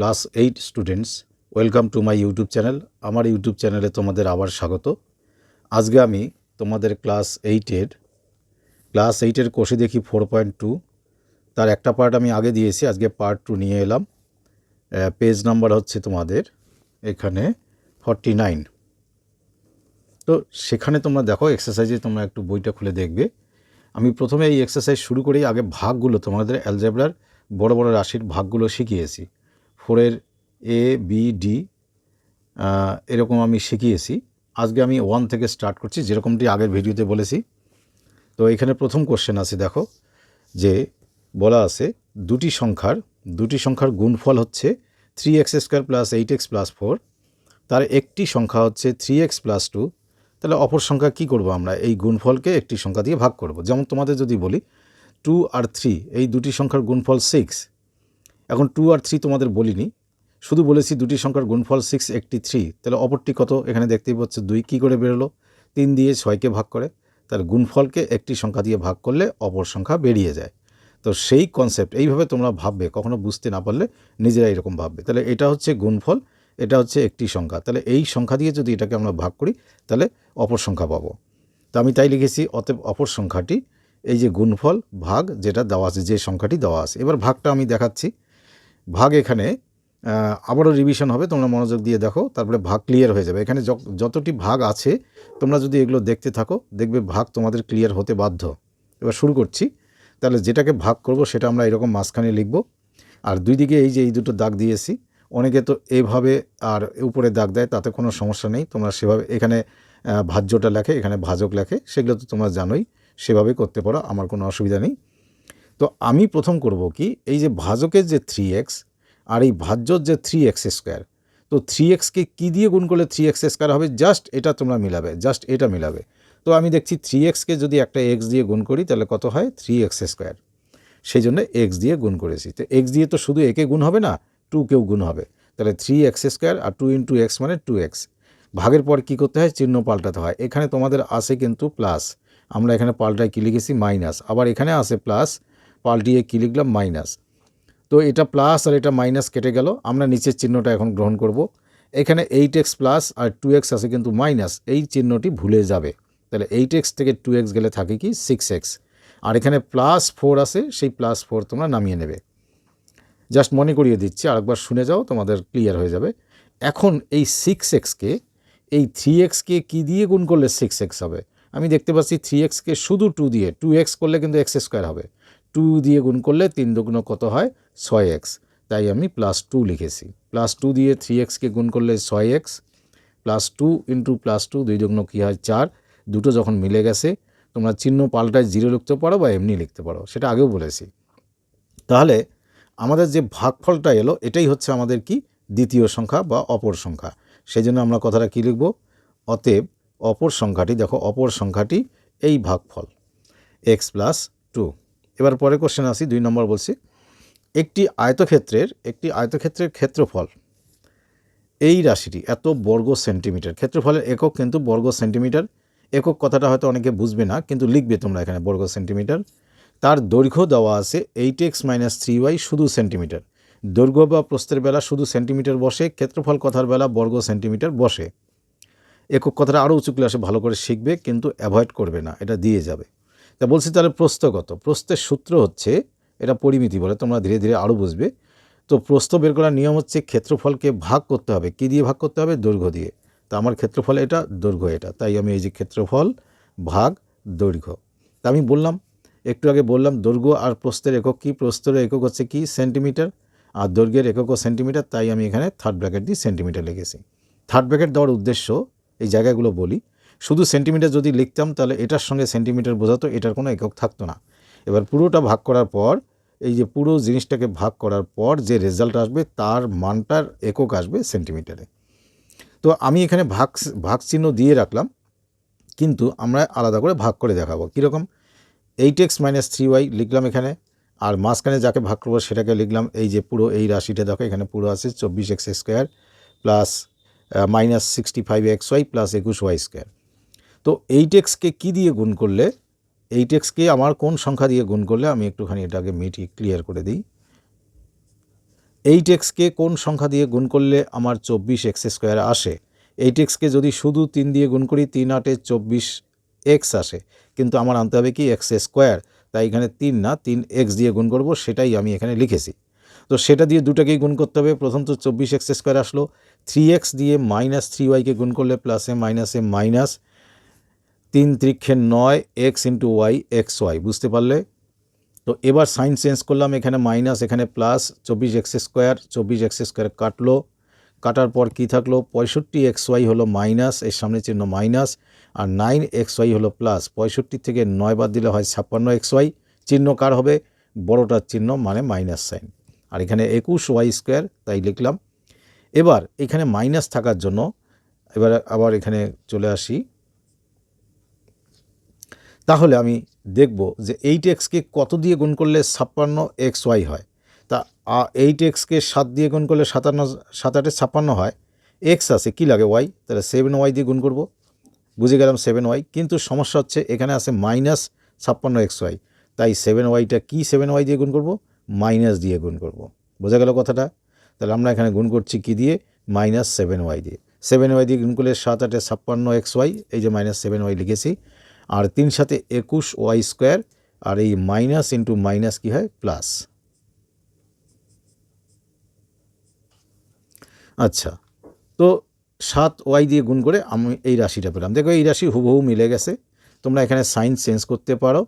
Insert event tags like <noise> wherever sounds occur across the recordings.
Class eight students, welcome to my YouTube channel. আমার YouTube চ্যানেলে তোমাদের আবার স্বাগত। আজকে আমি তোমাদের ক্লাস এইটের ক্লাস এইটের কোষে দেখি ফোর পয়েন্ট টু। তার একটা পার্ট আমি আগে দিয়েছি, আজকে পার্ট টু নিয়ে এলাম। পেজ নাম্বার হচ্ছে তোমাদের এখানে ফর্টি নাইন। তো সেখানে তোমরা দেখো এক্সারসাইজে তোমরা একটু বইটা খুলে দেখবে। আমি প্রথমে এই এক্সারসাইজ শুরু করেই আগে ভাগগুলো তোমাদের অ্যালজেব্রার বড় বড় রাশির ভাগগুলো শিখিয়েছি। ফোরের এ, বি, ডি এরকম আমি শিখিয়েছি। আজকে আমি ওয়ান থেকে স্টার্ট করছি, যেরকমটি আগের ভিডিওতে বলেছি। তো এখানে প্রথম কোশ্চেন আছে, দেখো, যে বলা আছে, দুটি সংখ্যার দুটি সংখ্যার গুণফল হচ্ছে three x square plus eight x plus four তার একটি সংখ্যা হচ্ছে থ্রি এক্স প্লাস টু তাহলে অপর সংখ্যা কী করব আমরা? এই গুণফলকে একটি সংখ্যা দিয়ে ভাগ করব। যেমন তোমাদের যদি বলি টু আর থ্রি এই দুটি সংখ্যার গুণফল সিক্স এখন টু আর থ্রি তোমাদের বলিনি। শুধু বলেছি দুটি সংখ্যার গুণফল সিক্স একটি থ্রি তাহলে অপরটি কত? এখানে দেখতেই পাচ্ছ দুই কী করে বেরোলো? তিন দিয়ে ছয়কে ভাগ করে। তাহলে গুণফলকে একটি সংখ্যা দিয়ে ভাগ করলে অপর সংখ্যা বেরিয়ে যায়। তো সেই কনসেপ্ট এইভাবে তোমরা ভাববে, কখনো বুঝতে না পারলে নিজেরা এরকম ভাববে। তাহলে এটা হচ্ছে গুণফল, এটা হচ্ছে একটি সংখ্যা। তাহলে এই সংখ্যা দিয়ে যদি এটাকে আমরা ভাগ করি, তাহলে অপর সংখ্যা পাবো। তো আমি তাই লিখেছি, অতএব অপর সংখ্যাটি, এই যে গুণফল ভাগ যেটা দেওয়া আছে, যে সংখ্যাটি দেওয়া আছে। এবার ভাগটা আমি দেখাচ্ছি। ভাগ এখানে আবারও রিভিশন হবে, তোমরা মনোযোগ দিয়ে দেখো, তারপরে ভাগ ক্লিয়ার হয়ে যাবে। এখানে যত- যতটি ভাগ আছে, তোমরা যদি এগুলো দেখতে থাকো, দেখবে ভাগ তোমাদের ক্লিয়ার হতে বাধ্য। এবার শুরু করছি। তাহলে যেটাকে ভাগ করব, সেটা আমরা এরকম মাঝখানে লিখব। আর দুই দিকে এই যে এই দুটো দাগ দিয়েছি, অনেকে তো এভাবে আর উপরে দাগ দেয়, তাতে কোনো সমস্যা নেই। তোমরা সেভাবে, এখানে ভাজ্যটা লেখে, এখানে ভাজক লেখে, সেগুলো তো তোমরা জানোই। সেভাবে করতে পারো, আমার কোনো অসুবিধা নেই। তো আমি প্রথম করব কি, এই যে ভাজকের যে থ্রি এক্স আর এই ভাজ্যর যে থ্রি এক্স স্কোয়ার তো থ্রি এক্সকে কী দিয়ে গুণ করলে থ্রি এক্স স্কোয়ার হবে? জাস্ট এটা তোমরা মিলাবে জাস্ট এটা মিলাবে। তো আমি দেখছি থ্রি এক্সকে যদি একটা এক্স দিয়ে গুণ করি, তাহলে কত হয়? থ্রি এক্স স্কোয়ার সেই জন্য এক্স দিয়ে গুণ করেছি। তো এক্স দিয়ে তো শুধু একে গুণ হবে না টু কেও গুণ হবে। তাহলে থ্রি এক্স স্কোয়ার আর টু ইন্টু এক্স মানে টু এক্স ভাগের পর কী করতে হয়? চিহ্ন পাল্টাতে হয়। এখানে তোমাদের আসে কিন্তু প্লাস আমরা এখানে পাল্টায় কী লিখেছি? মাইনাস আবার এখানে আসে প্লাস পাল্টিয়ে কী লিখলাম? মাইনাস। তো এটা প্লাস আর এটা মাইনাস কেটে গেল। আমরা নিচের চিহ্নটা এখন গ্রহণ করব। এখানে এইট এক্স প্লাস আর টু এক্স আছে কিন্তু মাইনাস এই চিহ্নটি ভুলে যাবে। তাহলে এইট এক্স থেকে টু এক্স গেলে থাকে কি? সিক্স এক্স আর এখানে প্লাস ফোর আছে, সেই প্লাস ফোর তোমরা নামিয়ে নেবে। জাস্ট মনে করিয়ে দিচ্ছি, আরেকবার শুনে যাও, তোমাদের ক্লিয়ার হয়ে যাবে। এখন এই সিক্স এক্সকে এই থ্রি এক্সকে কী দিয়ে গুণ করলে সিক্স এক্স হবে? আমি দেখতে পাচ্ছি থ্রি এক্সকে শুধু টু দিয়ে টু এক্স করলে কিন্তু এক্স স্কোয়ার হবে। টু দিয়ে গুণ করলে তিন দুগুণ কত হয়? ছয় এক্স তাই আমি প্লাস টু লিখেছি। প্লাস টু দিয়ে থ্রি এক্সকে গুণ করলে ছয় x plus two into plus two দুই দুগুণ কী হয়? চার। দুটো যখন মিলে গেছে, তোমরা চিহ্ন পাল্টায় জিরো লিখতে পারো বা এমনি লিখতে পারো। সেটা আগেও বলেছি। তাহলে আমাদের যে ভাগফলটা এলো, এটাই হচ্ছে আমাদের কি? দ্বিতীয় সংখ্যা বা অপর সংখ্যা। সেই জন্য আমরা কথাটা কী লিখব? অতএব অপর সংখ্যাটি, দেখো, অপর সংখ্যাটি এই ভাগফল। এক্স প্লাস টু এবার পরে কোশ্চেন আসি, দুই নম্বর বলছি, একটি আয়তক্ষেত্রের একটি আয়তক্ষেত্রের ক্ষেত্রফল এই রাশিটি এত বর্গ সেন্টিমিটার। ক্ষেত্রফলের একক কিন্তু বর্গ সেন্টিমিটার। একক কথাটা হয়তো অনেকে বুঝবে না, কিন্তু লিখবে তোমরা এখানে বর্গ সেন্টিমিটার। তার দৈর্ঘ্য দেওয়া আছে eight x minus three y শুধু সেন্টিমিটার। দৈর্ঘ্য বা প্রস্থের বেলা শুধু সেন্টিমিটার বসে, ক্ষেত্রফল কথার বেলা বর্গ সেন্টিমিটার বসে। একক কথাটা আরও উঁচু ক্লাসে ভালো করে শিখবে, কিন্তু অ্যাভয়েড করবে না, এটা দিয়ে যাবে। তা বলছি তাহলে প্রস্থগত। প্রস্থের সূত্র হচ্ছে, এটা পরিমিতি বলে, তোমরা ধীরে ধীরে আরও বুঝবে। তো প্রস্থ বের করার নিয়ম হচ্ছে ক্ষেত্রফলকে ভাগ করতে হবে। কী দিয়ে ভাগ করতে হবে? দৈর্ঘ্য দিয়ে। তা আমার ক্ষেত্রফল এটা, দৈর্ঘ্য এটা। তাই আমি এই যে ক্ষেত্রফল ভাগ দৈর্ঘ্য। তা আমি বললাম, একটু আগে বললাম দৈর্ঘ্য আর প্রস্থের একক কী? প্রস্থের একক হচ্ছে কি? সেন্টিমিটার। আর দৈর্ঘ্যের এককও সেন্টিমিটার, তাই আমি এখানে থার্ড ব্র্যাকেট দিয়ে সেন্টিমিটার লিখেছি। থার্ড ব্র্যাকেট দেওয়ার উদ্দেশ্য, এই জায়গাগুলো বলি শুধু সেন্টিমিটার যদি লিখতাম, তাহলে এটার সঙ্গে সেন্টিমিটার বোঝাতো এটার কোনো একক থাকতো না। এবার পুরোটা ভাগ করার পর, এই যে পুরো জিনিসটাকে ভাগ করার পর যে রেজাল্ট আসবে, তার মানটার একক আসবে সেন্টিমিটারে। তো আমি এখানে ভাগ ভাগ চিহ্ন দিয়ে রাখলাম, কিন্তু আমরা আলাদা করে ভাগ করে দেখাবো। কীরকম? Eight x minus three y লিখলাম এখানে, আর মাঝখানে যাকে ভাগ করব সেটাকে লিখলাম, এই যে পুরো এই রাশিটা দেখো, এখানে পুরো আছে চব্বিশ x square plus minus sixty five x y plus একুশ ওয়াই স্কোয়ার তো এইট এক্সকে কী দিয়ে গুণ করলে? এইট এক্সকে আমার কোন সংখ্যা দিয়ে গুণ করলে? আমি একটুখানি এটাকে মিটি, ক্লিয়ার করে দিই। এইট এক্সকে কোন সংখ্যা দিয়ে গুণ করলে আমার চব্বিশ এক্স স্কোয়ার আসে? এইট এক্সকে যদি শুধু তিন দিয়ে গুণ করি, তিন আটে চব্বিশ এক্স আসে। কিন্তু আমার আনতে হবে কি? X square. তাই এখানে তিন না, তিন এক্স দিয়ে গুণ করব, সেটাই আমি এখানে লিখেছি। তো সেটা দিয়ে দুটাকেই গুণ করতে হবে। প্রথম তো চব্বিশ এক্স স্কোয়ার আসলো। থ্রি এক্স দিয়ে মাইনাস থ্রি ওয়াইকে গুণ করলে প্লাসে মাইনাসে মাইনাস তিন ত্রিক্ষে নয় x into y x y বুঝতে পারলে? তো এবার সাইন চেঞ্জ করলাম, এখানে মাইনাস, এখানে প্লাস, চব্বিশ এক্স স্কোয়ার, চব্বিশ এক্স স্কোয়ার কাটলো। কাটার পর কি থাকল? পঁয়ষট্টি এক্স ওয়াই হলো মাইনাস, এর সামনে চিহ্ন মাইনাস, আর নাইন এক্স ওয়াই হলো প্লাস। পঁয়ষট্টি থেকে নয় বাদ দিলে হয় ছাপ্পান্ন এক্স ওয়াই। চিহ্ন কার হবে? বড়টার চিহ্ন মানে মাইনাস সাইন। আর এখানে একুশ ওয়াই স্কোয়ার, তাই লিখলাম। এবার এখানে মাইনাস থাকার জন্য, এবার আবার এখানে চলে আসি। তাহলে আমি দেখব যে এইট এক্সকে কত দিয়ে গুণ করলে ছাপ্পান্ন এক্স ওয়াই হয়। তা এইট এক্সকে সাত দিয়ে গুণ করলে সাতান্ন, সাত আটে ছাপ্পান্ন হয়। এক্স আছে, কী লাগে ওয়াই? তাহলে সেভেন ওয়াই দিয়ে গুণ করব। বুঝে গেলাম সেভেন ওয়াই। কিন্তু সমস্যা হচ্ছে এখানে আছে মাইনাস ছাপ্পান্ন এক্স ওয়াই। তাই সেভেন ওয়াইটা কী সেভেন ওয়াই দিয়ে গুণ করব? মাইনাস দিয়ে গুণ করব। বোঝা গেল কথাটা? তাহলে আমরা এখানে গুণ করছি কী দিয়ে? মাইনাস সেভেন ওয়াই দিয়ে। সেভেন ওয়াই দিয়ে গুণ করলে সাত আটে ছাপ্পান্ন এক্স ওয়াই। এই যে মাইনাস সেভেন ওয়াই লিখেছি। আর তিন সাথে একুশ ওয়াই স্কোয়ার, আর এই মাইনাস ইন্টু মাইনাস কী হয়? প্লাস। আচ্ছা তো সাত ওয়াই দিয়ে গুণ করে আমি এই রাশিটা পেলাম। দেখো এই রাশি হুবহু মিলে গেছে। তোমরা এখানে সাইন চেঞ্জ করতে পারো।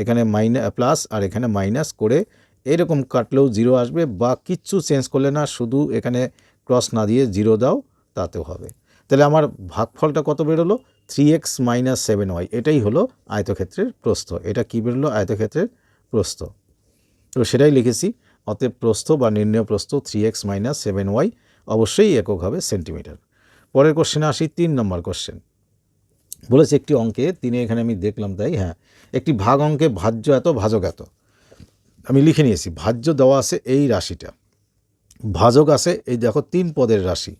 এখানে মাইনা, প্লাস আর এখানে মাইনাস করে এরকম কাটলেও জিরো আসবে বা কিচ্ছু চেঞ্জ করলে না, শুধু এখানে ক্রস না দিয়ে জিরো দাও, তাতেও হবে। তাহলে আমার ভাগফলটা কত বেরোলো? Three x minus seven y এটাই হলো আয়তক্ষেত্রের প্রস্থ। এটা কী বেরোলো? আয়তক্ষেত্রের প্রস্থ। তো সেটাই লিখেছি, অতএব প্রস্থ বা নির্ণয় প্রস্থ three x minus seven y অবশ্যই একক হবে সেন্টিমিটার পরের কোশ্চেনে আসি, তিন নম্বর কোশ্চেন বলেছে একটি অঙ্কে, তিনি এখানে আমি দেখলাম তাই হ্যাঁ একটি ভাগ অঙ্কে ভাজ্য এত, ভাজক এত। আমি লিখে নিয়েছি, ভাজ্য দেওয়া আছে এই রাশিটা। ভাজক আছে, এই দেখো তিন পদের রাশি।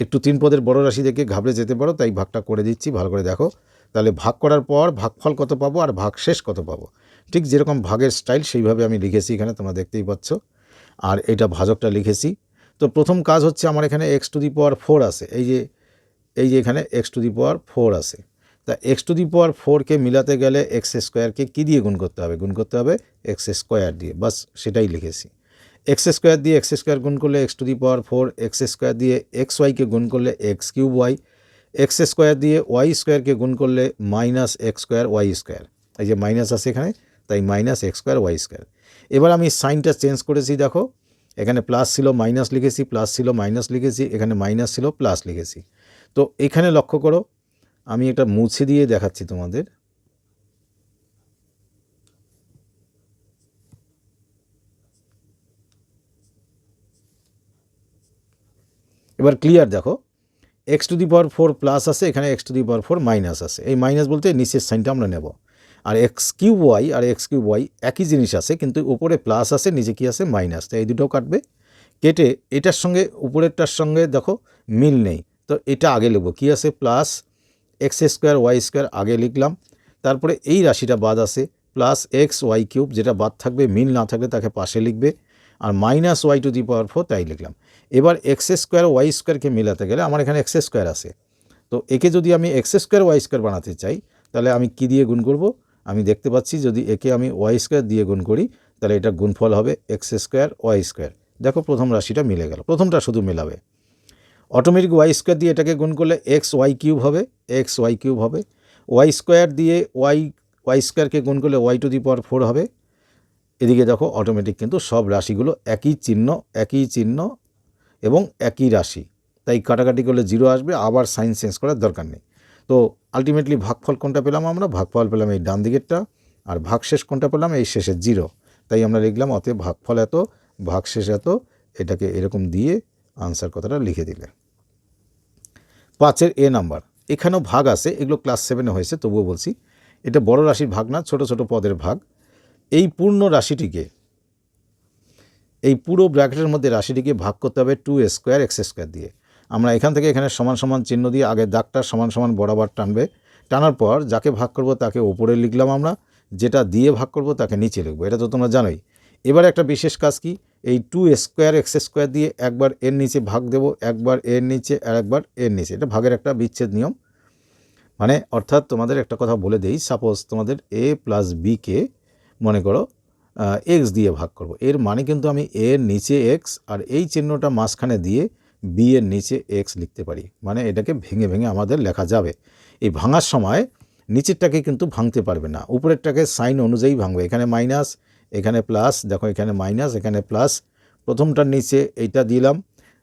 একটু তিন পদের বড় রাশি দেখে ঘাবড়ে যেতে পারো, তাই ভাগটা করে দিচ্ছি, ভালো করে দেখো। তাহলে ভাগ করার পর ভাগফল কত পাবো আর ভাগ শেষ কত পাবো? ঠিক যেরকম ভাগের স্টাইল সেইভাবে আমি লিখেছি এখানে, তোমরা দেখতেই পাচ্ছ। আর এটা ভাজকটা লিখেছি। তো প্রথম কাজ হচ্ছে আমার এখানে x to the power four আছে। এই যে এই যে এখানে x to the power four আছে। তা এক্স টু দি পাওয়ার ফোরকে মিলাতে গেলে এক্স স্কোয়ারকে কী দিয়ে গুণ করতে হবে? গুণ করতে হবে এক্স স্কোয়ার দিয়ে। বাস সেটাই লিখেছি। এক্স স্কোয়ার দিয়ে এক্স স্কোয়ার গুণ করলে x to the power four, x square দিয়ে এক্স ওয়াইকে গুণ করলে x cube y, x square দিয়ে ওয়াই স্কোয়ারকে গুণ করলে minus x square y square. এই যে মাইনাস আছে এখানে, তাই minus x square y square. এবার আমি সাইনটা চেঞ্জ করেছি, দেখো, এখানে প্লাস ছিল, মাইনাস লিখেছি, প্লাস ছিল, মাইনাস লিখেছি, এখানে মাইনাস ছিল, প্লাস লিখেছি। তো এখানে লক্ষ্য করো, আমি এটা মুছে দিয়ে দেখাচ্ছি তোমাদের। এবার ক্লিয়ার দেখো x to the power four plus আছে, এখানে x to the power four minus আছে। এই মাইনাস বলতে নিচের সাইনটা আমরা নেব। আর এক্স কিউ ওয়াই আর এক্স কিউ ওয়াই একই জিনিস আছে, কিন্তু উপরে প্লাস আছে, নিচে কি আছে? মাইনাস তো এই দুটোও কাটবে। কেটে এটার সঙ্গে, উপরেরটার সঙ্গে দেখো মিল নেই। তো এটা আগে লিখব। কী আছে? Plus x square y square আগে লিখলাম। তারপরে এই রাশিটা বাদ আছে। প্লাস এক্স ওয়াই কিউব যেটা বাদ থাকবে, মিল না থাকলে তাকে পাশে লিখবে। আর minus y to the power four তাই লিখলাম। এবার এক্স স্কোয়ার ওয়াই স্কোয়ারকে মেলাতে গেলে আমার এখানে এক্স স্কোয়ার আছে। তো একে যদি আমি এক্স স্কোয়ার ওয়াই স্কোয়ার বানাতে চাই, তাহলে আমি কি দিয়ে গুণ করব? আমি দেখতে পাচ্ছি যদি একে আমি ওয়াই স্কোয়ার দিয়ে গুণ করি, তাহলে এটা গুণফল হবে এক্স স্কোয়ার ওয়াই স্কোয়ার দেখো প্রথম রাশিটা মিলে গেল। প্রথমটা শুধু মেলাবে। অটোমেটিক ওয়াই স্কোয়ার দিয়ে এটাকে গুণ করলে এক্স ওয়াই কিউব হবে এক্স ওয়াই কিউব হবে। ওয়াই স্কোয়ার দিয়ে ওয়াই ওয়াই স্কোয়ারকে গুণ করলে y to the power four হবে। এদিকে দেখো অটোমেটিক কিন্তু সব রাশিগুলো একই চিহ্ন একই চিহ্ন এবং একই রাশি। তাই কাটাকাটি করলে জিরো আসবে, আবার সাইন চেঞ্জ করার দরকার নেই। তো আলটিমেটলি ভাগফল কোনটা পেলাম আমরা? ভাগফল পেলাম এই ডান দিকেরটা আর ভাগশেষ কোনটা পেলাম? এই শেষের জিরো তাই আমরা লিখলাম, অতএব ভাগফল এত, ভাগশেষ এত, এটাকে এরকম দিয়ে আনসার কথাটা লিখে দিলে। পাঁচের এ নাম্বার। এখানেও ভাগ আছে, এগুলো ক্লাস সেভেনে হয়েছে, তবুও বলছি। এটা বড় রাশির ভাগ না, ছোট ছোট পদের ভাগ। এই পূর্ণ রাশিটিকে, এই পুরো ব্র্যাকেটের মধ্যে রাশিটিকে ভাগ করতে হবে টু স্কোয়ার এক্স স্কোয়ার দিয়ে। আমরা এখান থেকে এখানে সমান সমান চিহ্ন দিয়ে আগে দাগটা সমান সমান বরাবর টানবে। টানার পর যাকে ভাগ করব তাকে ওপরে লিখলাম আমরা, যেটা দিয়ে ভাগ করব তাকে নিচে লিখব। এটা তো তোমরা জানোই। এবার একটা বিশেষ কাজ কি? এই টু স্কোয়ার এক্স স্কোয়ার দিয়ে একবার এর নিচে ভাগ দেব, একবার এর নিচে আর একবার এর নিচে। এটা ভাগের একটা বিচ্ছেদ নিয়ম। মানে অর্থাৎ তোমাদের একটা কথা বলে দেই। সাপোজ তোমাদের এ প্লাস বিকে মনে করো এক্স দিয়ে ভাগ করব। এর মানে কিন্তু আমি এর নিচে এক্স আর এই চিহ্নটা মাঝখানে দিয়ে বি এর নিচে এক্স লিখতে পারি। মানে এটাকে ভেঙে ভেঙে আমাদের লেখা যাবে। এই ভাঙার সময় নিচেরটাকে কিন্তু ভাঙতে পারবে না। উপরেরটাকে সাইন অনুযায়ী ভাঙবে। এখানে মাইনাস এখানে প্লাস দেখো এখানে মাইনাস এখানে প্লাস প্রথমটার নিচে এইটা দিলাম,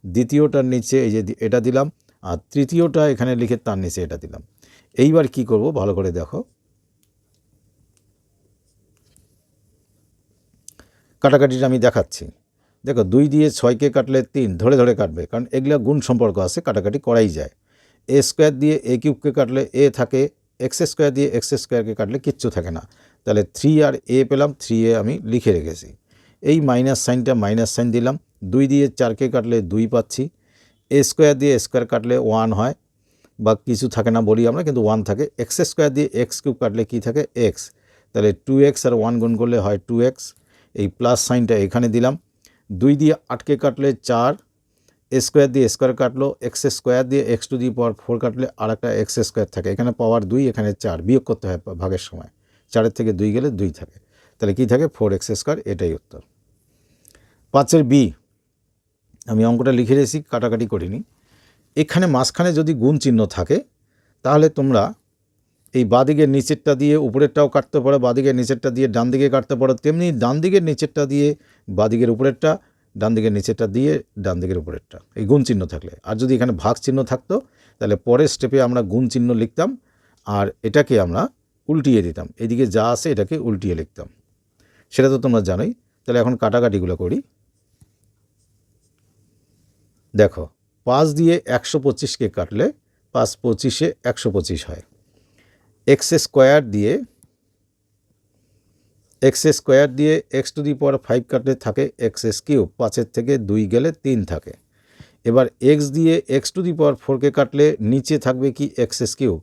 দ্বিতীয়টার নিচে এই যে এটা দিলাম, আর তৃতীয়টা এখানে লিখে তার নিচে এটা দিলাম। এইবার কি করব? ভালো করে দেখো। কাটাকাটিটা আমি দেখাচ্ছি। দেখো, দুই দিয়ে ছয়কে কাটলে তিন, ধরে ধরে কাটবে, কারণ এগুলো গুণ সম্পর্ক আছে, কাটাকাটি করাই যায়। এ স্কোয়ার দিয়ে এ কিউবকে কাটলে এ থাকে, এক্স স্কোয়ার দিয়ে এক্স স্কোয়ারকে কাটলে কিচ্ছু থাকে না। তাহলে থ্রি আর এ পেলাম, থ্রি এ আমি লিখে রেখেছি। এই মাইনাস সাইনটা মাইনাস সাইন দিলাম, দুই দিয়ে চারকে কাটলে দুই পাচ্ছি। এ স্কোয়ার দিয়ে স্কোয়ার কাটলে ওয়ান হয়, বা কিছু থাকে না বলি আমরা, কিন্তু ওয়ান থাকে। এক্স স্কোয়ার দিয়ে এক্স কিউব কাটলে কী থাকে? এক্স। তাহলে টু এক্স আর ওয়ান গুণ করলে হয় টু এক্স। এই প্লাস সাইনটা এখানে দিলাম। দুই দিয়ে আটকে কাটলে চার স্কোয়ার দিয়ে স্কোয়ার কাটলো এক্স স্কোয়ার দিয়ে x to the power four কাটলে আর একটা এক্স স্কোয়ার থাকে। এখানে পাওয়ার দুই, এখানে চার, বিয়োগ করতে হয় ভাগের সময়। চারের থেকে দুই গেলে দুই থাকে। তাহলে কী থাকে? ফোর এক্স স্কোয়ার এটাই উত্তর। পাঁচের বি আমি অঙ্কটা লিখে রেখেছি, কাটাকাটি করিনি। এখানে মাঝখানে যদি গুণ চিহ্ন থাকে, তাহলে তোমরা এই বাদিকের নিচেরটা দিয়ে উপরেরটাও কাটতে পারো, বাদিকের নিচেরটা দিয়ে ডান দিকে কাটতে পারো, তেমনি ডান দিকের নিচেরটা দিয়ে বাদিকের উপরেরটা, ডান দিকের নিচেরটা দিয়ে ডান দিকের উপরেরটা। এই গুণ চিহ্ন থাকলে। আর যদি এখানে ভাগ চিহ্ন থাকতো, তাহলে পরের স্টেপে আমরা গুণ চিহ্ন লিখতাম, আর এটাকে আমরা উল্টিয়ে দিতাম। এদিকে যা আছে এটাকে উল্টিয়ে লিখতাম। সেটা তো তোমরা জানোই। তাহলে এখন কাটাকাটিগুলো করি। দেখো, পাঁচ দিয়ে একশো পঁচিশকে কাটলে পাঁচ পঁচিশে একশো পঁচিশ হয়। এক্স স্কোয়ার দিয়ে, এক্স স্কোয়ার দিয়ে x to the power five কাটলে থাকে এক্স এস কিউব, পাঁচের থেকে দুই গেলে তিন থাকে। এবার এক্স দিয়ে এক্স টু দি পাওয়ার ফোরকে কাটলে নিচে থাকবে কি এক্স এস কিউব?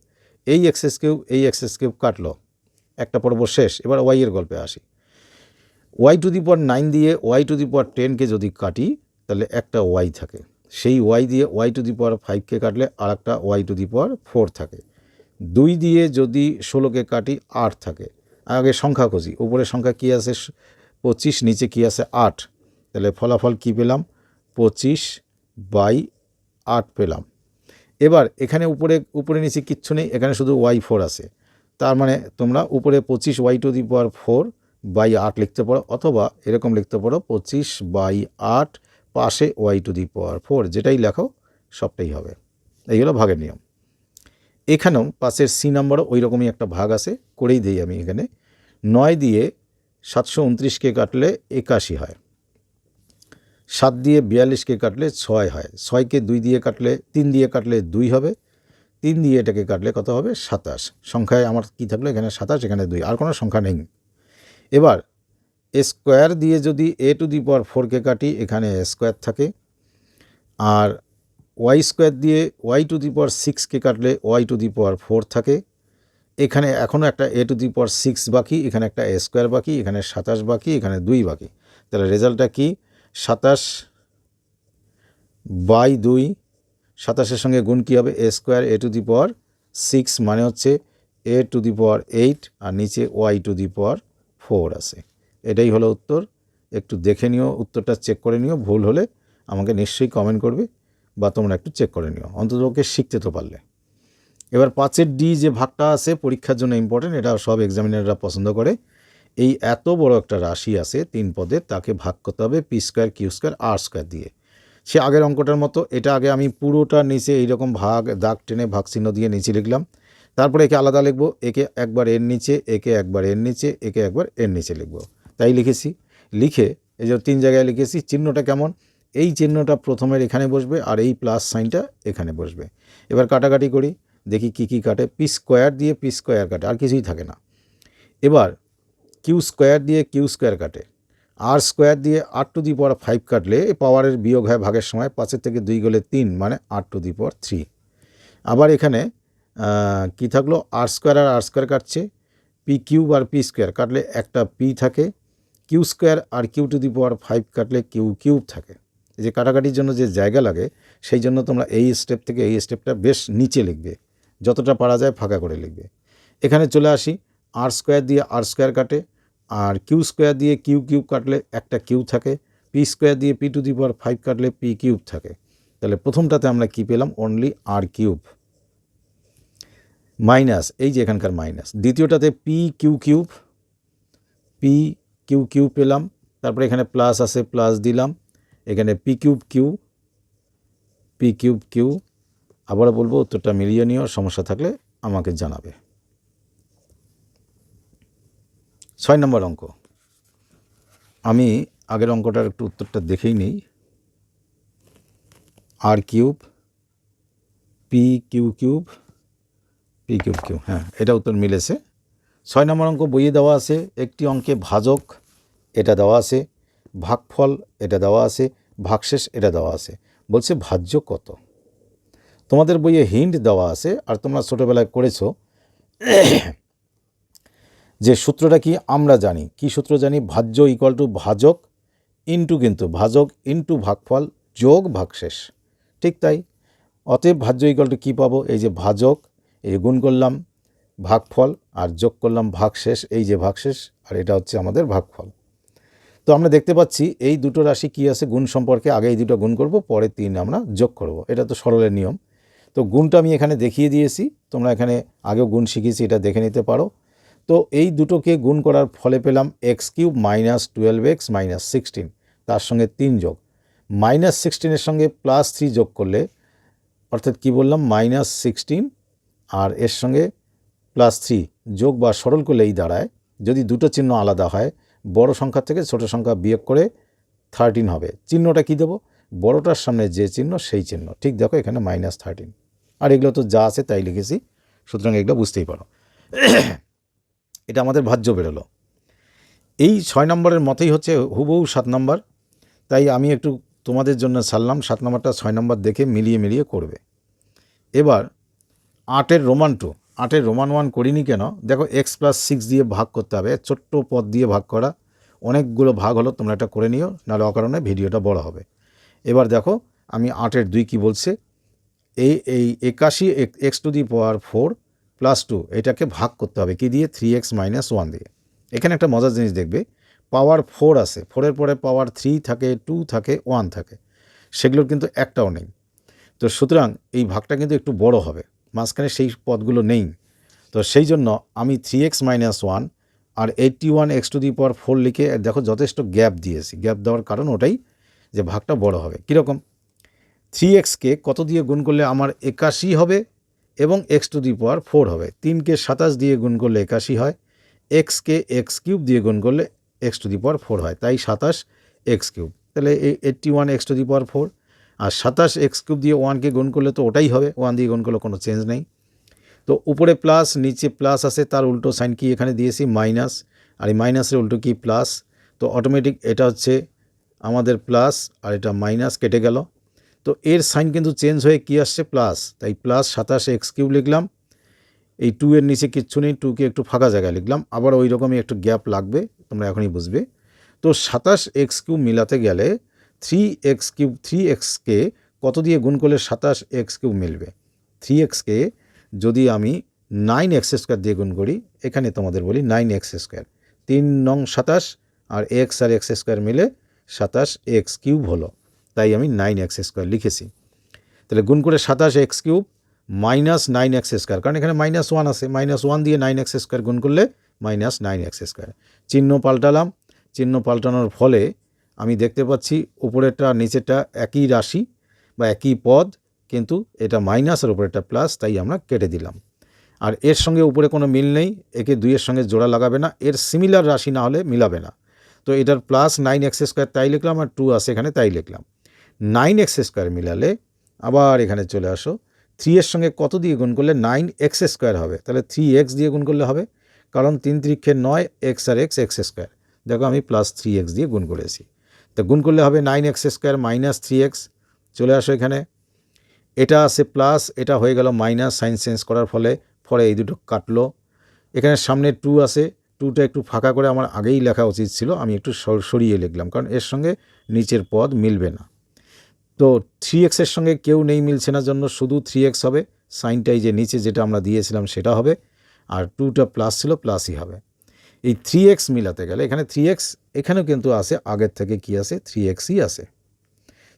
এই এক্স এস কিউব, এই এক্স এস কিউব কাটলো। একটা পর্ব শেষ, এবার ওয়াইয়ের গল্পে আসি। Y to the power nine দিয়ে ওয়াই টু দি পাওয়ার টেনকে যদি কাটি, তাহলে একটা ওয়াই থাকে। সেই ওয়াই দিয়ে ওয়াই টু দি পাওয়ার ফাইভকে কাটলে আর একটা y to the power four থাকে। দুই দিয়ে যদি ষোলোকে কাটি আট থাকে। আগে সংখ্যা খুঁজি। উপরে সংখ্যা কী আছে? পঁচিশ, নিচে কী আছে? আট। তাহলে ফলাফল কী পেলাম? পঁচিশ বাই আট পেলাম। এবার এখানে উপরে উপরে নিচে কিচ্ছু নেই, এখানে শুধু ওয়াই ফোর আছে। তার মানে তোমরা উপরে পঁচিশ y to the power four by আট লিখতে পারো, অথবা এরকম লিখতে পারো, পঁচিশ বাই আট পাশে y to the power four, যেটাই লেখো, সবটাই হবে। এই হলো ভাগের নিয়ম। এখানেও পাশের সি নাম্বারও ওই রকমই একটা ভাগ আছে, করেই দিই আমি এখানে। নয় দিয়ে সাতশো উনত্রিশকে কাটলে একাশি হয়। সাত দিয়ে বিয়াল্লিশকে কাটলে ছয় হয়। ছয়কে দুই দিয়ে কাটলে, তিন দিয়ে কাটলে দুই হবে। তিন দিয়ে এটাকে কাটলে কত হবে? সাতাশ। সংখ্যায় আমার কি থাকল? এখানে সাতাশ, এখানে দুই। আর কোনো সংখ্যা নেই। এবার স্কোয়ার দিয়ে যদি এ টু দি পাওয়ার ফোরকে কাটি, এখানে স্কোয়ার থাকে। আর ওয়াই স্কোয়ার দিয়ে ওয়াই টু দি পাওয়ার সিক্সকে কাটলে y to the power four থাকে। এখানে এখনও একটা এ টু দি পাওয়ার সিক্স বাকি, এখানে একটা এ স্কোয়ার বাকি, এখানে সাতাশ বাকি, এখানে দুই বাকি। তাহলে রেজাল্টটা কি? সাতাশ বাই দুই, সাতাশের সঙ্গে গুণ কী হবে? A square a to the power six মানে হচ্ছে a to the power eight আর নিচে y to the power four আছে। এটাই হলো উত্তর। একটু দেখে নিও, উত্তরটা চেক করে নিও, ভুল হলে আমাকে নিশ্চয়ই কমেন্ট করবে। বা তোমরা একটু চেক করে নিও। অন্তত ওকে শিখতে তো পারলে। এবার পাঁচের ডি যে ভাগটা আছে, পরীক্ষার জন্য ইম্পর্টেন্ট এটা সব এক্সামিনাররা পছন্দ করে। এই এত বড় একটা রাশি আছে, তিন পদে, তাকে ভাগ করতে হবে P square Q square R square দিয়ে। সে আগের অঙ্কটার মতো, এটা আগে আমি পুরোটা নিচে এইরকম ভাগ, দাগ টেনে, ভাগ চিহ্ন দিয়ে নিচে লিখলাম। তারপরে একে আলাদা লিখব, একে একবার এর নিচে, একে একবার এর নিচে, একে একবার এর নিচে লিখব। তাই লিখেছি। লিখে, এই যে তিন জায়গায় লিখেছি, চিহ্নটা কেমন? এই চিহ্নটা প্রথমের এখানে বসবে আর এই প্লাস সাইনটা এখানে বসবে। এবার কাটাকাটি করি, দেখি কি কি কাটে। পি স্কোয়ার দিয়ে পি স্কোয়ার কাটে, আর কিছুই থাকে না। এবার কিউ স্কোয়ার দিয়ে কিউ স্কোয়ার কাটে। আর স্কোয়ার দিয়ে আট টু দি পাওয়ার ফাইভ কাটলে পাওয়ারের বিয়োগ হয় ভাগের সময় পাঁচের থেকে দুই গেলে তিন মানে আট টু দি পাওয়ার থ্রি আবার এখানে কি থাকল? আর স্কোয়ার আর আর স্কোয়ার কাটছে। পি কিউব আর পি স্কোয়ার কাটলে একটা পি থাকে। Q square R Q to the power five কাটলে কিউ কিউব থাকে। যে কাটাকাটির জন্য যে জায়গা লাগে, সেই জন্য তোমরা এই স্টেপ থেকে এই স্টেপটা বেশ নিচে লিখবে। যতটা পারা যায় ফাঁকা করে লিখবে। এখানে চলে আসি আর স্কোয়ার দিয়ে আর স্কোয়ার কাটে, আর কিউ স্কোয়ার দিয়ে কিউ কিউব কাটলে একটা কিউ থাকে পি স্কোয়ার দিয়ে P to the power five কাটলে পি কিউব থাকে। তাহলে প্রথমটাতে আমরা কি পেলাম? অনলি আর কিউব মাইনাস এই যে এখানকার minus দ্বিতীয়টাতে P Q cube P Q Q পেলাম, তারপরে এখানে প্লাস আছে প্লাস দিলাম। এখানে P cube Q P cube Q আবারও বলব উত্তরটা মিলিয়ে নিও, সমস্যা থাকলে আমাকে জানাবে। ছয় নম্বর অঙ্ক। আমি আগের অঙ্কটার একটু উত্তরটা দেখেই নিই। R cube P Q cube P cube Q হ্যাঁ এটা উত্তর মিলেছে। ছয় নম্বর অঙ্ক বইয়ে দেওয়া আছে, একটি অঙ্কে ভাজক, এটা দেওয়া আছে। ভাগফল এটা দেওয়া আছে, ভাগশেষ এটা দেওয়া আছে। বলছে, ভাজ্য কত? তোমাদের বইয়ে হিন্ট দেওয়া আছে, আর তোমরা ছোটোবেলায় করেছ যে সূত্রটা কি? আমরা জানি। কি সূত্র জানি? ভাজ্য ইকুয়াল টু ভাজক ইন্টু কিন্তু ভাজক ইন্টু ভাগফল যোগ ভাগশেষ। ঠিক তাই? অতএব ভাজ্য ইকুয়াল টু কী পাবো? এই যে ভাজক, এই গুণ করলাম ভাগফল, আর যোগ করলাম ভাগশেষ, এই যে ভাগশেষ, আর এটা হচ্ছে আমাদের ভাগফল। তো আমরা দেখতে পাচ্ছি এই দুটো রাশি কী আছে? গুণ সম্পর্কে আগে এই দুটো গুণ করব পরে তিন আমরা যোগ করব। এটা তো সরলের নিয়ম। তো গুণটা আমি এখানে দেখিয়ে দিয়েছি। তোমরা এখানে আগেও গুণ শিখিয়েছি এটা দেখে নিতে পারো। তো এই দুটোকে গুণ করার ফলে পেলাম X cube minus twelve X minus sixteen, তার সঙ্গে তিন যোগ। মাইনাস সিক্সটিনের সঙ্গে প্লাস থ্রি যোগ করলে, অর্থাৎ কি বললাম? মাইনাস সিক্সটিন আর এর সঙ্গে প্লাস থ্রি যোগ বা সরল করলে এই দাঁড়ায়। যদি দুটো চিহ্ন আলাদা হয় বড় সংখ্যা থেকে ছোট সংখ্যা বিয়োগ করে থার্টিন হবে। চিহ্নটা কি দেবো? বড়টার সামনে যে চিহ্ন, সেই চিহ্ন। ঠিক দেখো এখানে মাইনাস থার্টিন আর এগুলো তো যা আছে তাই লিখেছি। সুতরাং এগুলো বুঝতেই পারো। <clears throat> এটা আমাদের ভাজ্য বেরোলো। এই ছয় নম্বরের মতেই হচ্ছে হুবহু সাত নম্বর। তাই আমি একটু তোমাদের জন্য সারলাম সাত নম্বরটা ছয় নম্বর দেখে মিলিয়ে মিলিয়ে করবে। এবার আটের রোমান টু আটের রোমান ওয়ান করিনি কেন? দেখো এক্স প্লাস সিক্স দিয়ে ভাগ করতে হবে। ছোট্ট পদ দিয়ে ভাগ করা। অনেকগুলো ভাগ হলো, তোমরা এটা করে নিও, নাহলে অকারণে ভিডিওটা বড় হবে। এবার দেখো, আমি আটের দুই কি বলছে? এই এই একাশি X to the power four plus two এটাকে ভাগ করতে হবে। কি দিয়ে? থ্রি এক্স মাইনাস ওয়ান দিয়ে। এখানে একটা মজার জিনিস দেখবে পাওয়ার ফোর আছে। ফোরের পরে পাওয়ার থ্রি থাকে টু থাকে ওয়ান থাকে। সেগুলোর কিন্তু একটাও নেই। তো সুতরাং এই ভাগটা কিন্তু একটু বড় হবে। মাঝখানে সেই পদগুলো নেই। তো সেই জন্য আমি three x minus one R eighty one X to the power four লিখে, দেখো যথেষ্ট গ্যাপ দিয়েছি। গ্যাপ দেওয়ার কারণ ওটাই যে ভাগটা বড় হবে। কীরকম? থ্রি এক্সকে কত দিয়ে গুণ করলে আমার একাশি হবে এবং X to the power four হবে? তিনকে সাতাশ দিয়ে গুণ করলে একাশি হয় এক্সকে এক্স কিউব দিয়ে গুণ করলে X to the power four হয়। তাই সাতাশ এক্স কিউব তাহলে এই eighty one X to the power four আর সাতাশ এক্স কিউব দিয়ে ওয়ানকে গুণ করলে তো ওটাই হবে, ওয়ান দিয়ে গুণ করলে কোনো চেঞ্জ নেই। তো উপরে প্লাস, নিচে প্লাস আছে, তার উল্টো সাইন কি এখানে দিয়েছি? মাইনাস। আর এই মাইনাসের উল্টো কি? প্লাস। তো অটোমেটিক এটা হচ্ছে আমাদের প্লাস আর এটা মাইনাস কেটে গেল। তো এর সাইন কিন্তু চেঞ্জ হয়ে কি আসছে? প্লাস। তাই প্লাস সাতাশ এক্স কিউব লিখলাম। এই টু এর নিচে কিচ্ছু নেই টুকে একটু ফাঁকা জায়গায় লিখলাম। আবার ওই রকমই একটু গ্যাপ লাগবে, তোমরা এখনই বুঝবে। তো সাতাশ এক্স কিউব মিলাতে গেলে থ্রি এক্স কিউব থ্রি এক্সকে কত দিয়ে গুণ করলে সাতাশ এক্স কিউব মিলবে? থ্রি এক্সকে যদি আমি নাইন এক্স স্কোয়ার দিয়ে গুণ করি, এখানে তোমাদের বলি নাইন এক্স স্কোয়ার তিন নং সাতাশ আর এক্স আর এক্স স্কোয়ার মিলে সাতাশ এক্স কিউব হলো। তাই আমি নাইন এক্স স্কোয়ার লিখেছি। তাহলে গুণ করে সাতাশ X cube minus nine X square কারণ এখানে মাইনাস ওয়ান আছে। মাইনাস ওয়ান দিয়ে নাইন এক্স স্কোয়ার গুণ করলে মাইনাস নাইন এক্স স্কোয়ার চিহ্ন পাল্টালাম। চিহ্ন পাল্টানোর ফলে আমি দেখতে পাচ্ছি উপরেরটা, নিচেরটা একই রাশি বা একই পদ, কিন্তু এটা মাইনাস আর উপরেরটা প্লাস, তাই আমরা কেটে দিলাম। আর এর সঙ্গে উপরে কোনো মিল নেই, একে দুইয়ের সঙ্গে জোড়া লাগাবে না, এর সিমিলার রাশি না হলে মিলাবে না। তো এটার প্লাস নাইন এক্স স্কোয়ার তাই লিখলাম আর টু আছে এখানে তাই লিখলাম। নাইন এক্স স্কোয়ার মিলালে আবার এখানে চলে আসো থ্রি এর সঙ্গে কত দিয়ে গুণ করলে নাইন এক্স স্কোয়ার হবে? তাহলে থ্রি এক্স দিয়ে গুণ করলে হবে, কারণ তিন ত্রিক্ষে নয় এক্স আর এক্স এক্স স্কোয়ার দেখো আমি প্লাস থ্রি এক্স দিয়ে গুণ করেছি। তো গুণ করলে হবে nine X square minus three X চলে আসো এখানে। এটা আছে প্লাস এটা হয়ে গেল মাইনাস সাইন চেঞ্জ করার ফলে, পরে এই দুটো কাটলো। এখানে সামনে টু আছে টুটা একটু ফাঁকা করে আমার আগেই লেখা উচিত ছিল, আমি একটু সর- সরিয়ে লিখলাম, কারণ এর সঙ্গে নিচের পদ মিলবে না। তো থ্রি এক্সের সঙ্গে কেউ নেই, মিলছে না, জন্য শুধু থ্রি এক্স হবে সাইনটাই যে নিচে যেটা আমরা দিয়েছিলাম সেটা হবে, আর টুটা প্লাস ছিল প্লাসই হবে। এই থ্রি এক্স মিলাতে গেলে, এখানে থ্রি এক্স এখানেও কিন্তু আসে আগের থেকে কি আসে থ্রি এক্সই আসে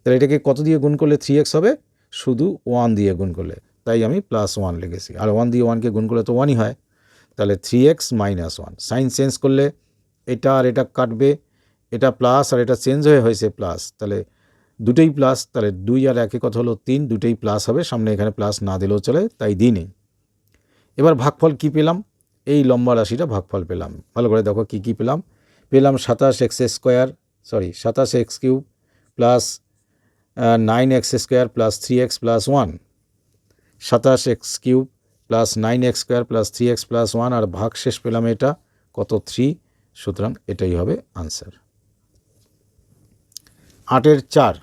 তাহলে এটাকে কত দিয়ে গুণ করলে থ্রি এক্স হবে? শুধু ওয়ান দিয়ে গুণ করলে। তাই আমি প্লাস ওয়ান লিখেছি। আর ওয়ান দিয়ে ওয়ানকে গুণ করলে তো ওয়ানই হয়। তাহলে three X minus one sign change করলে এটা আর এটা কাটবে, এটা প্লাস আর এটা চেঞ্জ হয়ে হয়েছে প্লাস তাহলে দুটোই প্লাস তাহলে দুই আর একে কথা হলো? তিন। দুটোই প্লাস হবে, সামনে এখানে প্লাস না দিলেও চলে, তাই দিনই এবার ভাগফল কি পেলাম? এই লম্বা রাশিটা ভাগফল পেলাম। ভালো করে দেখো কি কি পেলাম। পেলাম সাতাশ এক্স স্কোয়ার সরি সাতাশ X cube plus nine X square plus three X plus one সাতাশ X cube plus nine X square plus three X plus one আর ভাগ শেষ পেলাম এটা, কত থ্রি সুতরাং এটাই হবে আনসার আটের চার।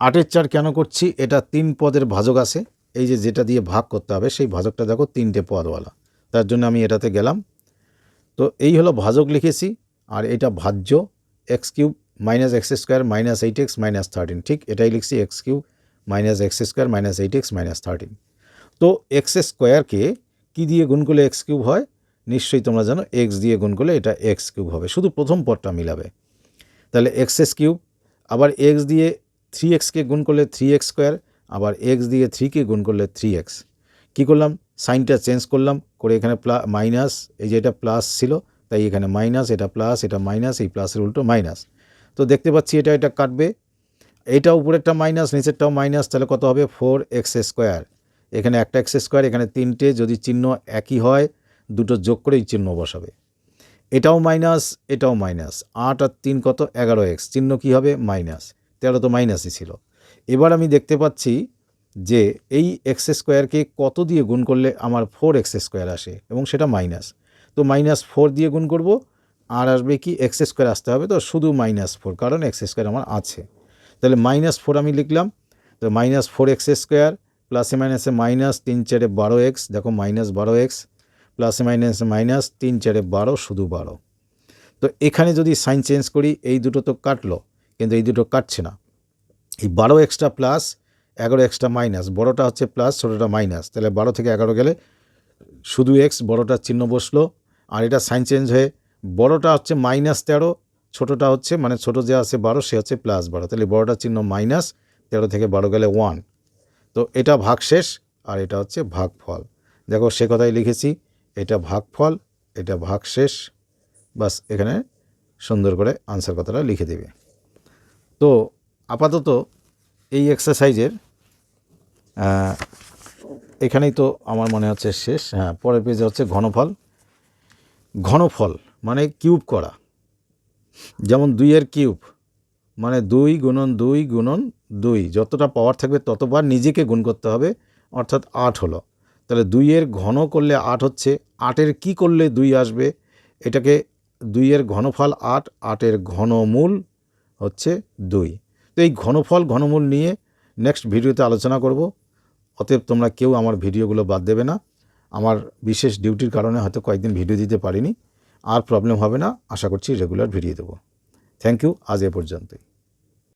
আটের চার কেন করছি? এটা তিন পদের ভাজক আছে, এই যে যেটা দিয়ে ভাগ করতে হবে, সেই ভাজকটা দেখো তিনটে পদওয়ালা, তার জন্য আমি এটাতে গেলাম। তো এই হলো ভাজক লিখেছি আর এটা ভাজ্য X cube minus X square minus eight X minus thirteen ঠিক এটাই লিখছি X cube minus X square minus eight X minus thirteen তো এক্স স্কোয়ারকে কী দিয়ে গুণ করলে এক্স কিউব হয়? নিশ্চয়ই তোমরা জানো এক্স দিয়ে গুণ করলে এটা এক্স কিউব হবে। শুধু প্রথম পদটা মিলাবে। তাহলে এক্স এস কিউব, আবার এক্স দিয়ে থ্রি এক্সকে গুণ করলে থ্রি এক্স স্কোয়ার আবার এক্স দিয়ে থ্রিকে গুণ করলে থ্রি এক্স কী করলাম? সাইনটা চেঞ্জ করলাম, করে এখানে প্লা মাইনাস এই যে এটা প্লাস ছিল তাই এখানে মাইনাস এটা প্লাস এটা মাইনাস এই প্লাসের উল্টো মাইনাস তো দেখতে পাচ্ছি এটা এটা কাটবে। এটা উপরেরটা মাইনাস নিচেরটাও মাইনাস তাহলে কত হবে? ফোর এক্স স্কোয়ার এখানে একটা এক্স স্কোয়ার এখানে তিনটে, যদি চিহ্ন একই হয়, দুটো যোগ করেই চিহ্ন বসাবে। এটাও মাইনাস এটাও মাইনাস আট আর তিন কত? এগারো এক্স চিহ্ন কী হবে? মাইনাস তেরো তো মাইনাসই ছিল। এবার আমি দেখতে পাচ্ছি যে এই এক্স স্কোয়ারকে কত দিয়ে গুণ করলে আমার ফোর এক্স স্কোয়ার আসে, এবং সেটা মাইনাস তো মাইনাস ফোর দিয়ে গুণ করব। আর আসবে কি এক্স স্কোয়ার আসতে হবে তো শুধু মাইনাস ফোর কারণ এক্স স্কোয়ার আমার আছে। তাহলে মাইনাস ফোর আমি লিখলাম, তো মাইনাস ফোর এক্স স্কোয়ার প্লাসে মাইনাসে মাইনাস তিন চারে বারো এক্স দেখো মাইনাস বারো এক্স প্লাসে মাইনাসে মাইনাস তিন চারে বারো শুধু বারো। তো এখানে যদি সাইন চেঞ্জ করি, এই দুটো তো কাটলো, কিন্তু এই দুটো কাটছে না। এই বারো এক্সট্রা প্লাস এগারো এক্সট্রা মাইনাস বড়োটা হচ্ছে প্লাস ছোটোটা মাইনাস তাহলে বারো থেকে এগারো গেলে শুধু এক্স বড়োটার চিহ্ন বসল আর এটা সাইন চেঞ্জ হয়ে বড়োটা হচ্ছে মাইনাস তেরো, ছোটোটা হচ্ছে মানে ছোটো যে আছে বারো, সে হচ্ছে প্লাস বারো। তাহলে বড়োটার চিহ্ন মাইনাস তেরো থেকে বারো গেলে ওয়ান। তো এটা ভাগ শেষ আর এটা হচ্ছে ভাগফল। দেখো সে কথাই লিখেছি, এটা ভাগফল, এটা ভাগ শেষ বাস এখানে সুন্দর করে আনসার কথাটা লিখে দেবে। তো আপাতত এই এক্সারসাইজের এখানেই তো আমার মনে হচ্ছে শেষ। হ্যাঁ পরের পেজে হচ্ছে ঘনফল। ঘনফল মানে কিউব করা। যেমন দুইয়ের কিউব মানে দুই গুণন দুই গুণন দুই, যতটা পাওয়ার থাকবে ততবার নিজেকে গুণ করতে হবে, অর্থাৎ আট হলো। তাহলে দুইয়ের ঘন করলে আট হচ্ছে, আটের কি করলে দুই আসবে? এটাকে দুইয়ের ঘনফল আট, আটের ঘনমূল হচ্ছে দুই। তো এই ঘনফল, ঘনমূল নিয়ে নেক্সট ভিডিওতে আলোচনা করব। অতএব তোমরা কেউ আমার ভিডিওগুলো বাদ দেবে না। আমার বিশেষ ডিউটির কারণে হয়তো কয়েকদিন ভিডিও দিতে পারিনি। আর প্রবলেম হবে না। আশা করছি রেগুলার ভিডিও দেবো। থ্যাংক ইউ আজ এ পর্যন্তই।